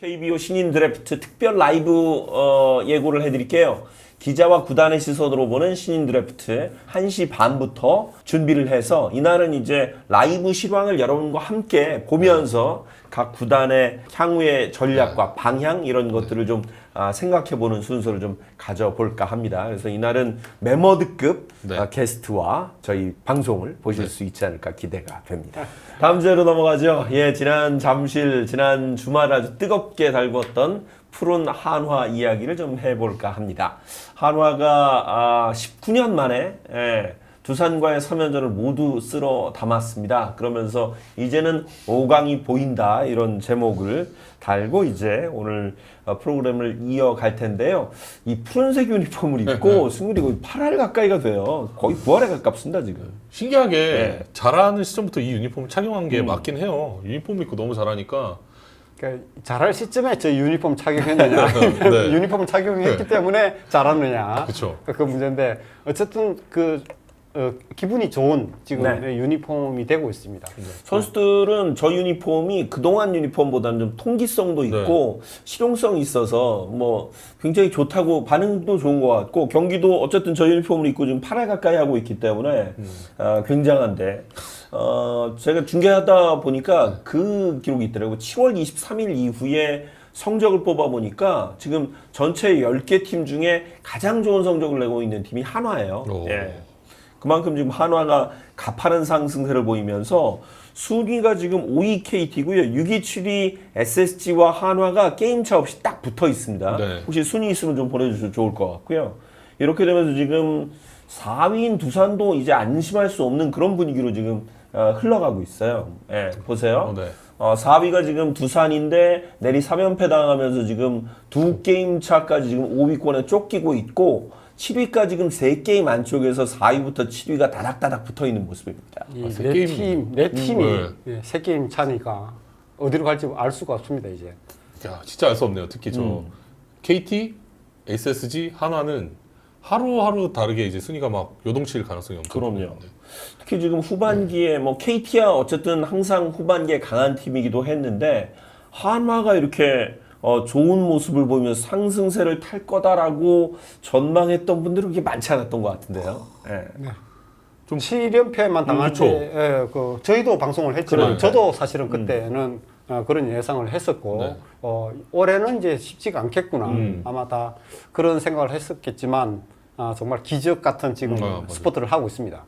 KBO 신인 드래프트 특별 라이브 어, 예고를 해드릴게요. 기자와 구단의 시선으로 보는 신인 드래프트 1시 반부터 준비를 해서 이날은 이제 라이브 실황을 여러분과 함께 보면서 각 구단의 향후의 전략과 방향 이런 것들을 좀 아, 생각해보는 순서를 좀 가져볼까 합니다. 그래서 이날은 메머드급 네. 아, 게스트와 저희 방송을 보실 수 있지 않을까 기대가 됩니다. 다음 주제로 넘어가죠. 예, 지난 잠실, 지난 주말 아주 뜨겁게 달궜던 푸른 한화 이야기를 좀 해볼까 합니다. 한화가 아, 19년 만에 예, 두산과의 3연전을 모두 쓸어 담았습니다. 그러면서 이제는 5강이 보인다 이런 제목을 달고 이제 오늘 어, 프로그램을 이어갈 텐데요. 이 푸른색 유니폼을 입고 승률이 거의 8할 가까이가 돼요. 거의 9할에 가깝습니다 지금. 신기하게 네. 잘하는 시점부터 이 유니폼을 착용한 음. 게 맞긴 해요. 유니폼 입고 너무 잘하니까. 그러니까 잘할 시점에 저 유니폼 착용했느냐 네. 유니폼 착용했기 때문에 잘하느냐 그쵸. 그 문제인데 어쨌든 그 어, 기분이 좋은 지금 네. 유니폼이 되고 있습니다. 선수들은 저 유니폼이 그동안 유니폼보다는 좀 통기성도 있고 실용성이 있어서 뭐 굉장히 좋다고 반응도 좋은 것 같고 경기도 어쨌든 저 유니폼을 입고 지금 8회 가까이 하고 있기 때문에 아, 굉장한데 어, 제가 중계하다 보니까 그 기록이 있더라고요. 7월 23일 이후에 성적을 뽑아 보니까 지금 전체 10개 팀 중에 가장 좋은 성적을 내고 있는 팀이 한화예요. 오. 예. 그만큼 지금 한화가 가파른 상승세를 보이면서 순위가 지금 5위 KT고요. 6위, 7위 SSG와 한화가 게임차 없이 딱 붙어 있습니다. 네. 혹시 순위 있으면 좀 보내주셔도 좋을 것 같고요. 이렇게 되면서 지금 4위인 두산도 이제 안심할 수 없는 그런 분위기로 지금 어, 흘러가고 있어요. 예, 보세요. 어, 네. 어, 4위가 지금 두산인데 내리 3연패 당하면서 지금 두 게임 차까지 지금 5위권에 쫓기고 있고 7위가 지금 3게임 안쪽에서 4위부터 7위가 다닥다닥 붙어 있는 모습입니다. 아, 세 이네 게임이- 팀, 네 팀이 네. 예, 세 게임 차니까 어디로 갈지 알 수가 없습니다 이제. 야, 진짜 알 수 없네요. 특히 저 음. KT, SSG, 한화는 하루하루 다르게 이제 순위가 막 요동칠 가능성이 엄청 그럼요. 높은데. 특히 지금 후반기에 뭐 KT야 어쨌든 항상 후반기에 강한 팀이기도 했는데 한화가 이렇게 어, 좋은 모습을 보이면서 상승세를 탈 거다라고 전망했던 분들은 그렇게 많지 않았던 것 같은데요. 예. 좀- 7연패만 당할 그쵸. 때, 예, 그 저희도 방송을 했지만 그러니까요. 저도 사실은 그때는 어, 그런 예상을 했었고 네. 어, 올해는 이제 쉽지가 않겠구나 음. 아마 다 그런 생각을 했었겠지만 아, 정말 기적 같은 지금 음, 아, 맞아요. 스포트를 하고 있습니다.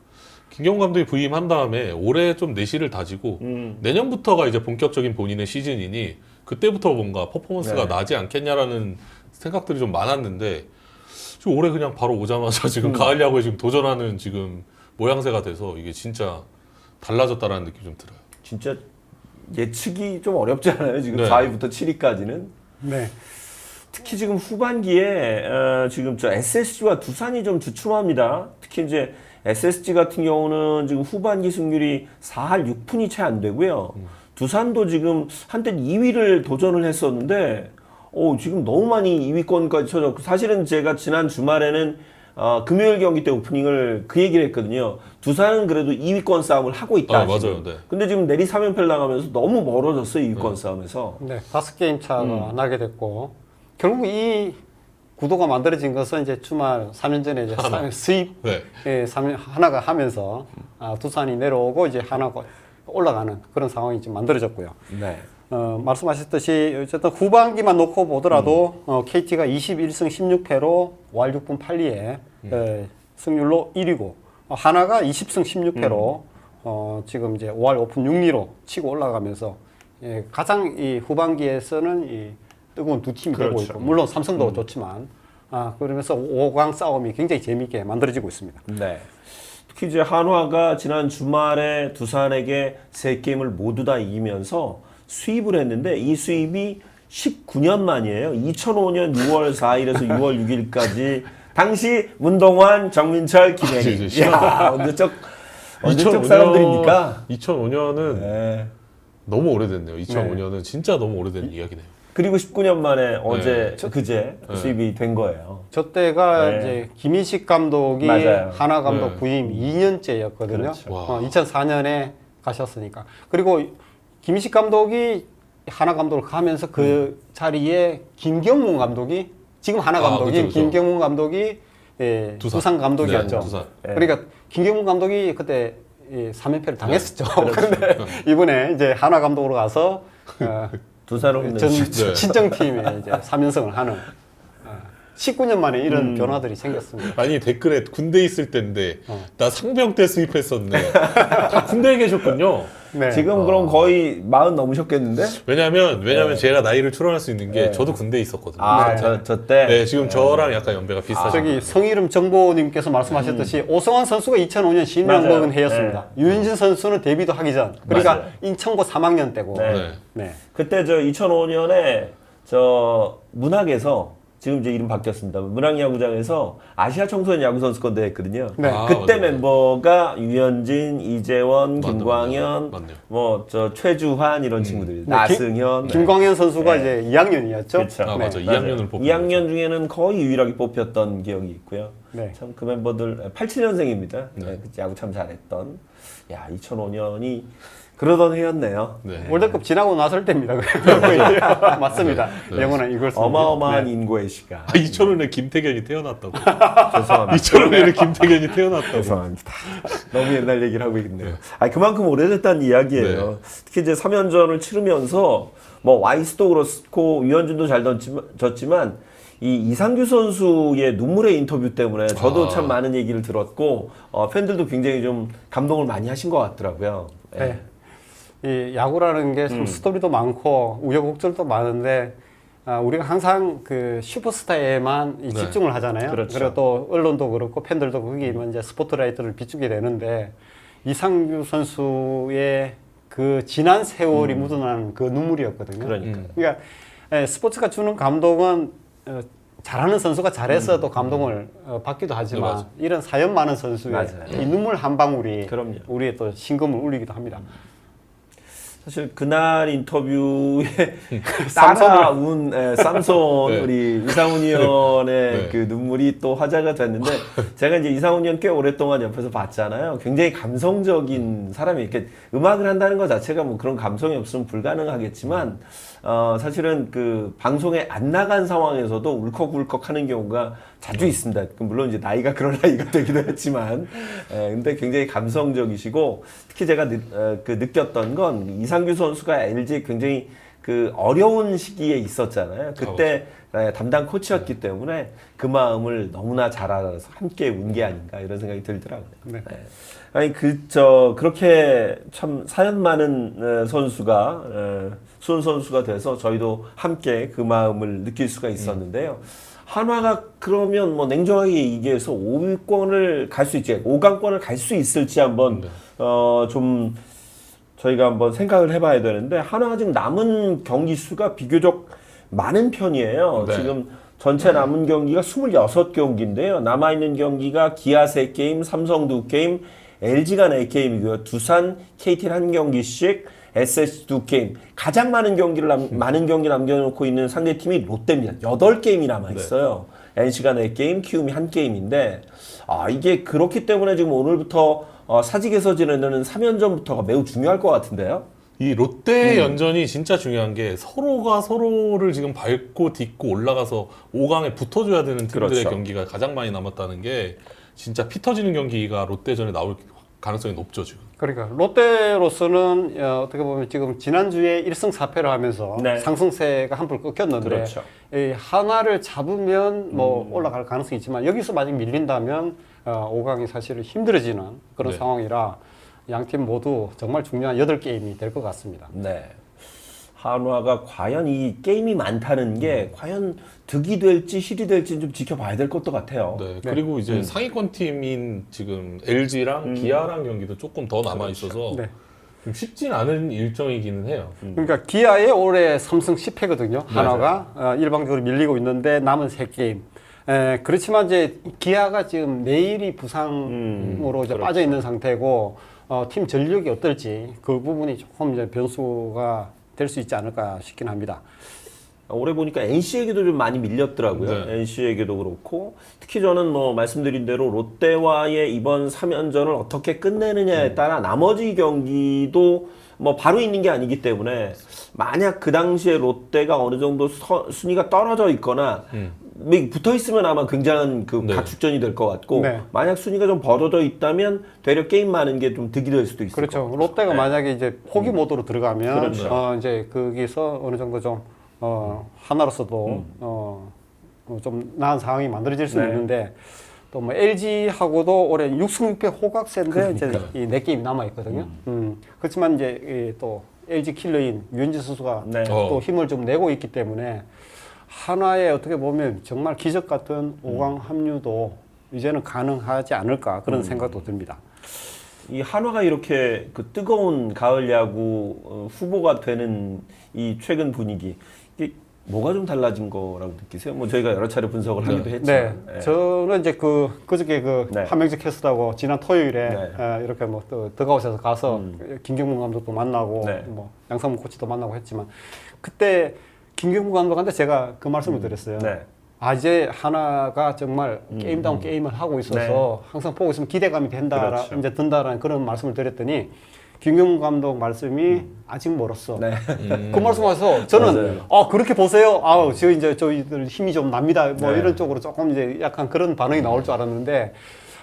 김경호 감독이 부임한 다음에 올해 좀 내실을 다지고 음. 내년부터가 이제 본격적인 본인의 시즌이니 그때부터 뭔가 퍼포먼스가 네. 나지 않겠냐라는 생각들이 좀 많았는데 지금 올해 그냥 바로 오자마자 지금 음. 가을 야구에 지금 도전하는 지금 모양새가 돼서 이게 진짜 달라졌다라는 느낌이 좀 들어요. 진짜 예측이 좀 어렵지 않아요? 지금 네. 4위부터 7위까지는. 네. 특히 지금 후반기에 어, 지금 저 SSG와 두산이 좀 주춤합니다. 특히 이제 SSG 같은 경우는 지금 후반기 승률이 4할 6푼이 채 안 되고요. 두산도 지금 한때 2위를 도전을 했었는데 어, 지금 너무 많이 2위권까지 쳐졌고 사실은 제가 지난 주말에는 어, 금요일 경기 때 오프닝을 그 얘기를 했거든요. 두산은 그래도 2위권 싸움을 하고 있다. 아, 지금. 맞아요. 네. 근데 지금 내리 3연패를 나가면서 너무 멀어졌어요. 2위권 싸움에서. 네, 다섯 게임 차가 음. 나게 됐고 결국 이 구도가 만들어진 것은 이제 주말 3년 전에 이제 사- 수입 네. 예, 삼- 하나가 하면서 아, 두산이 내려오고 이제 하나가 올라가는 그런 상황이 지금 만들어졌고요. 네. 어, 말씀하셨듯이 어쨌든 후반기만 놓고 보더라도 어, KT가 21승 16패로 5할 6분 8리에 에, 승률로 1위고 어, 하나가 20승 16패로 어, 지금 이제 5할 5분 6리로 치고 올라가면서 예, 가장 이 후반기에서는 이 뜨거운 두 팀이 되고 그렇죠. 있고 물론 삼성도 좋지만 아, 그러면서 5강 싸움이 굉장히 재미있게 만들어지고 있습니다. 네. 특히 이제 한화가 지난 주말에 두산에게 세 게임을 모두 다 이기면서 수입을 했는데 이 수입이 19년 만이에요. 2005년 6월 4일에서 6월 6일까지 당시 문동환, 정민철, 아, 김혜리. 시간- 야 언제적 언제적 사람들입니까? 2005년은 네. 너무 오래됐네요. 2005년은 진짜 너무 오래된 이야기네요. 그리고 19년 만에 어제 네. 그제 네. 수입이 된 거예요. 저 때가 네. 이제 김인식 감독이 맞아요. 하나 감독 네. 부임 2년째였거든요. 그렇죠. 와. 어, 2004년에 가셨으니까. 그리고 김인식 감독이 하나 감독을 가면서 그 자리에 김경문 감독이 지금 하나 아, 감독이 그쵸, 그쵸. 김경문 감독이 예, 두산. 두산, 감독이었죠. 네, 두산. 네. 그러니까 김경문 감독이 그때 이 3연패를 당했었죠. 그런데 이번에 이제 하나 감독으로 가서 어, 두산 없는 전 네. 친정팀에 이제 3연승을 하는 어, 19년 만에 이런 변화들이 생겼습니다. 아니 댓글에 군대 있을 때인데 어. 나 상병 때 수입했었네. 다 군대에 계셨군요. 네. 지금 그럼 거의 마흔 넘으셨겠는데? 왜냐면 왜냐면 제가 나이를 추론할 수 있는 게 네. 저도 군대에 있었거든요. 아, 네. 저, 저 때? 네, 지금 저랑 약간 연배가 비슷하죠. 저기 성이름 정보님께서 말씀하셨듯이 오성환 선수가 2005년 신랑 음. 맞아요. 먹은 해였습니다. 유현진 선수는 데뷔도 하기 전. 그러니까 맞아요. 인천고 3학년 때고. 네. 네. 네. 그때 저 2005년에 저 문학에서 지금 이제 이름 바뀌었습니다. 문학야구장에서 아시아 청소년 야구 선수권 대회 했거든요. 네. 아, 그때 맞아요. 멤버가 유현진, 이재원, 맞네, 김광현, 맞네요. 음. 뭐저 최주환 이런 친구들이 네, 나승현. 김광현 선수가 네. 이제 2학년이었죠. 그렇죠. 아, 맞아. 네. 2학년을 뽑힌 2학년 중에는 거의 유일하게 뽑혔던 기억이 있고요. 네. 참 그 멤버들 87년생입니다. 네. 야구 참 잘했던. 야 2005년이 그러던 해였네요. 네. 월드컵 지나고 나설 때입니다. 맞습니다. 네. 영어는 이걸 씁니다. 어마어마한 네. 인고의 시간. 아, 2005년에 김태견이 태어났다고. 죄송합니다. 2005년에 김태견이 태어났다고. 죄송합니다. 너무 옛날 얘기를 하고 있네요. 아 그만큼 오래됐다는 이야기예요. 네. 특히 이제 3연전을 치르면서 뭐 와이스도 그렇고 유현진도 잘 던지만, 졌지만 이 이상규 선수의 눈물의 인터뷰 때문에 저도 아. 참 많은 얘기를 들었고 어, 팬들도 굉장히 좀 감동을 많이 하신 것 같더라고요. 예. 네. 이 야구라는 게참 음. 스토리도 많고 우여곡절도 많은데 아, 우리가 항상 그 슈퍼스타에만 이 네. 집중을 하잖아요. 그렇죠. 리고 또 언론도 그렇고 팬들도 거기에만 이제 스포트라이트를 비추게 되는데 이상규 선수의 그 지난 세월이 묻어나는 그 눈물이었거든요. 음. 그러니까. 음. 그러니까 에, 스포츠가 주는 감동은 어, 잘하는 선수가 잘해서 또 감동을 어, 받기도 네, 하지만 맞아요. 이런 사연 많은 선수의 맞아요. 이 눈물 한 방울이 그럼요. 우리의 또 심금을 울리기도 합니다. 사실 그날 인터뷰에. 따라운 예, 쌈손 네. 우리 이상훈 의원의 네. 그 눈물이 또 화제가 됐는데 제가 이제 이상훈 의원 꽤 오랫동안 옆에서 봤잖아요. 굉장히 감성적인 사람이 이렇게 음악을 한다는 것 자체가 뭐 그런 감성이 없으면 불가능하겠지만 어 사실은 그 방송에 안 나간 상황에서도 울컥울컥 하는 경우가 자주 있습니다. 그 물론 이제 나이가 그런 나이가 되기도 했지만 예, 근데 굉장히 감성적이시고 특히 제가 느, 어, 그 느꼈던 건 이상규 선수가 LG 굉장히 그 어려운 시기에 있었잖아요. 그때 예, 담당 코치였기 때문에 그 마음을 너무나 잘 알아서 함께 운 게 아닌가 이런 생각이 들더라고요. 네. 예. 아니 그 저 그렇게 참 사연 많은 어, 선수가 어, 수훈 선수가 돼서 저희도 함께 그 마음을 느낄 수가 있었는데요. 한화가 그러면 뭐 냉정하게 얘기해서 5위권을 갈 수 있지, 5강권을 갈 수 있을지 한번 네. 어좀 저희가 한번 생각을 해봐야 되는데 한화가 지금 남은 경기 수가 비교적 많은 편이에요. 네. 지금 전체 남은 경기가 26경기인데요. 남아있는 경기가 기아 3게임, 삼성 2게임, LG가 4게임이고요. 두산, KT는 한 경기씩, SSG 2게임. 가장 많은 경기를 남, 많은 경기 남겨놓고 있는 상대 팀이 롯데입니다. 8게임이 남아 있어요. NC가 4게임, 키움이 1게임인데, 아, 이게 그렇기 때문에 지금 오늘부터 어, 사직에서 지내는 3연전부터가 매우 중요할 것 같은데요. 이 롯데 연전이 진짜 중요한 게 서로가 서로를 지금 밟고 딛고 올라가서 5강에 붙어줘야 되는 팀들의 그렇죠. 경기가 가장 많이 남았다는 게 진짜 피 터지는 경기가 롯데전에 나올 가능성이 높죠 지금. 그러니까 롯데로서는 어, 떻게 보면 지금 지난주에 1승 4패를 하면서 네. 상승세가 한풀 끊겼는데 그렇죠. 이 하나를 잡으면 뭐 올라갈 가능성이 있지만 여기서 만약 밀린다면 어, 5강이 사실은 힘들어지는 그런 네. 상황이라 양 팀 모두 정말 중요한 8게임이 될 것 같습니다. 네. 한화가 과연 이 게임이 많다는 게 과연 득이 될지 실이 될지 좀 지켜봐야 될 것도 같아요. 네. 그리고 이제 상위권 팀인 지금 LG랑 기아랑 경기도 조금 더 남아 있어서 네. 좀 쉽진 않은 일정이기는 해요. 그러니까 기아의 올해 3승 10패거든요. 한화가 어, 일방적으로 밀리고 있는데 남은 3게임. 에, 그렇지만 이제 기아가 지금 내일이 부상으로 이제 빠져 있는 상태고 어, 팀 전력이 어떨지 그 부분이 조금 이제 변수가 될 수 있지 않을까 싶긴 합니다. 올해 보니까 NC에게도 좀 많이 밀렸더라고요. 네. NC에게도 그렇고 특히 저는 뭐 말씀드린 대로 롯데와의 이번 3연전을 어떻게 끝내느냐에 따라 나머지 경기도 뭐 바로 있는 게 아니기 때문에 만약 그 당시에 롯데가 어느 정도 서- 순위가 떨어져 있거나 붙어 있으면 아마 굉장한 그 네. 가축전이 될 것 같고 네. 만약 순위가 좀 벌어져 있다면 되려 게임 많은 게 좀 득이 될 수도 있을 그렇죠. 것 롯데가 만약에 이제 포기 모드로 들어가면 그렇죠. 어, 이제 거기서 어느 정도 좀 어, 하나로서도 어, 어, 좀 나은 상황이 만들어질 수 네. 있는데 또 뭐 LG하고도 올해 6승 6패 호각세인데 이제 이네 게임 남아 있거든요. 음. 그렇지만 이제 이 또 LG 킬러인 유현진 선수가 네. 또 어. 힘을 좀 내고 있기 때문에 한화에 어떻게 보면 정말 기적 같은 5강 합류도 이제는 가능하지 않을까 그런 생각도 듭니다. 이 한화가 이렇게 그 뜨거운 가을 야구 어, 후보가 되는 이 최근 분위기 이게 뭐가 좀 달라진 거라고 느끼세요? 뭐 저희가 여러 차례 분석을 하기도 네, 했지만 예. 저는 이제 그 그저께 그 네. 한명재 캐스트하고 지난 토요일에 네. 음. 에, 이렇게 뭐 또 더가웃에서 가서 김경문 감독도 만나고 네. 뭐 양상문 코치도 만나고 했지만 그때 김경문 감독한테 제가 그 말씀을 드렸어요. 네. 아 이제 하나가 정말 게임다운 게임을 하고 있어서 항상 보고 있으면 기대감이 된다, 음, 그렇죠. 이제 든다라는 그런 말씀을 드렸더니 김경문 감독 말씀이 아직 멀었어. 네. 그 말씀하셔서 저는 맞아요. 아 그렇게 보세요. 아우 저 이제 저희들 힘이 좀 납니다. 뭐 네. 이런 쪽으로 조금 이제 약간 그런 반응이 나올 줄 알았는데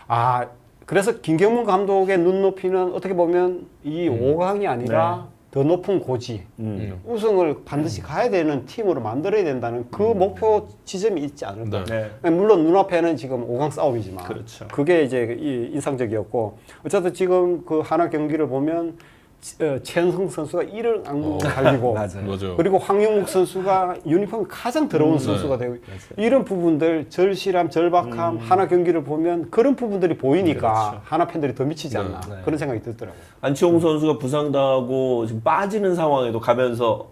아 그래서 김경문 감독의 눈높이는 어떻게 보면 이 음. 오 5강이 아니라 네. 더 높은 고지 음. 우승을 반드시 가야 되는 팀으로 만들어야 된다는 그 목표 지점이 있지 않을까. 네. 네. 물론 눈앞에는 지금 5강 싸움이지만 그렇죠. 그게 이제 이 인상적이었고 어쨌든 지금 그 하나 경기를 보면 최은성 선수가 이를 악물고 달리고 맞아요. 맞아요. 그리고 황용욱 선수가 유니폼이 가장 더러운 선수가 되고 이런 부분들 절실함, 절박함 하나 경기를 보면 그런 부분들이 보이니까 하나 팬들이 더 미치지 않나 네. 그런 생각이 들더라고요. 안치홍 선수가 부상당하고 지금 빠지는 상황에도 가면서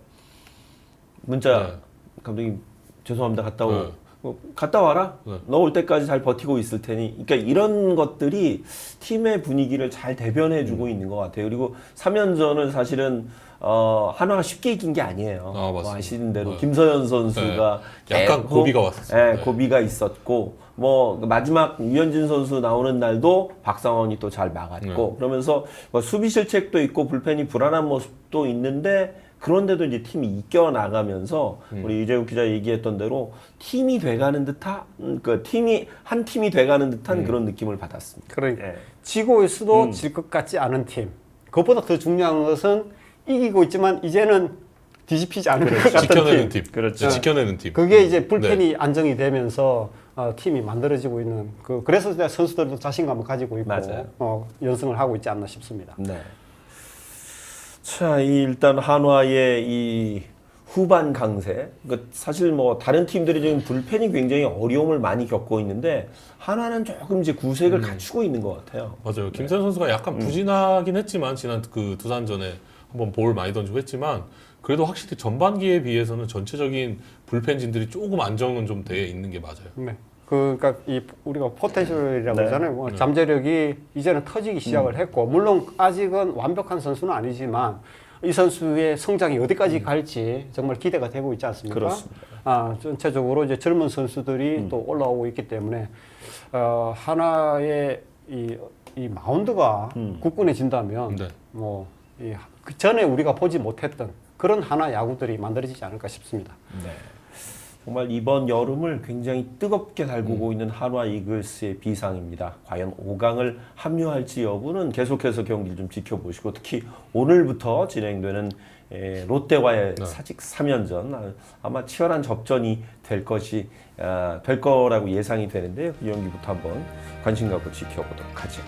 문자 네. 감독님 죄송합니다 갔다 오 네. 어, 갔다 와라 네. 너올 때까지 잘 버티고 있을 테니 그러니까 이런 것들이 팀의 분위기를 잘 대변해 주고 음. 있는 것 같아요 그리고 3연전을 사실은 어, 한화가 쉽게 이긴 게 아니에요 아, 뭐 맞습니다. 아시는 대로 네. 김서현 선수가 네. 약간 계속, 고비가 왔었어요. 예, 네. 고비가 있었고 뭐 마지막 유현진 선수 나오는 날도 박상원이 또 잘 막았고 네. 그러면서 뭐 수비 실책도 있고 불펜이 불안한 모습도 있는데 그런데도 이제 팀이 이겨 나가면서 음. 우리 유재욱 기자 얘기했던 대로 팀이 돼가는 듯한 음, 그 팀이 한 팀이 돼가는 듯한 그런 느낌을 받았습니다. 그러니까 예. 지고 있어도 질것 같지 않은 팀. 그것보다 더 중요한 것은 이기고 있지만 이제는 뒤집히지 않을 것 같은 지켜내는 팀. 팀. 그렇죠. 네, 지켜내는 팀. 그게 이제 불펜이 네. 안정이 되면서 어, 팀이 만들어지고 있는 그 그래서 선수들도 자신감을 가지고 있고 맞아요. 어, 연승을 하고 있지 않나 싶습니다. 네. 자, 이 일단 한화의 이 후반 강세. 그 사실 뭐 다른 팀들이 지금 불펜이 굉장히 어려움을 많이 겪고 있는데 한화는 조금 이제 구색을 갖추고 있는 것 같아요. 맞아요. 김선 선수가 약간 부진하긴 했지만 지난 그 두산전에 한번 볼 많이 던지고 했지만 그래도 확실히 전반기에 비해서는 전체적인 불펜진들이 조금 안정은 좀 돼 있는 게 맞아요. 네. 그, 그러니까 이 우리가 포텐셜이라고 네. 하잖아요. 뭐 잠재력이 이제는 터지기 시작을 했고, 물론 아직은 완벽한 선수는 아니지만 이 선수의 성장이 어디까지 갈지 정말 기대가 되고 있지 않습니까? 그렇습니다. 아, 전체적으로 이제 젊은 선수들이 또 올라오고 있기 때문에 어, 하나의 이, 이 마운드가 굳건해진다면 네. 뭐, 이, 그 전에 우리가 보지 못했던 그런 하나 야구들이 만들어지지 않을까 싶습니다. 네. 정말 이번 여름을 굉장히 뜨겁게 달구고 있는 한화 이글스의 비상입니다. 과연 5강을 합류할지 여부는 계속해서 경기를 좀 지켜보시고 특히 오늘부터 진행되는 에, 롯데와의 사직 3연전 아, 아마 치열한 접전이 될 것이 아, 될 거라고 예상이 되는데요. 이 경기부터 한번 관심 갖고 지켜보도록 하죠.